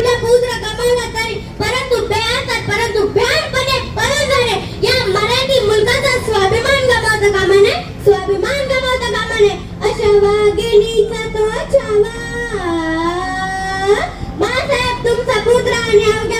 लक्ष्मी पुत्र कमलवताने परंतु बेअंतर परंतु बेअंतपणे पळून या मराठी मुलगाचा स्वाभिमान गमावता कामा नये. स्वाभिमान गमावता कामा नये. अशा वागेलीचा तो छावा. बाळासाहेब तुमचा पुत्र आणि अवघ्या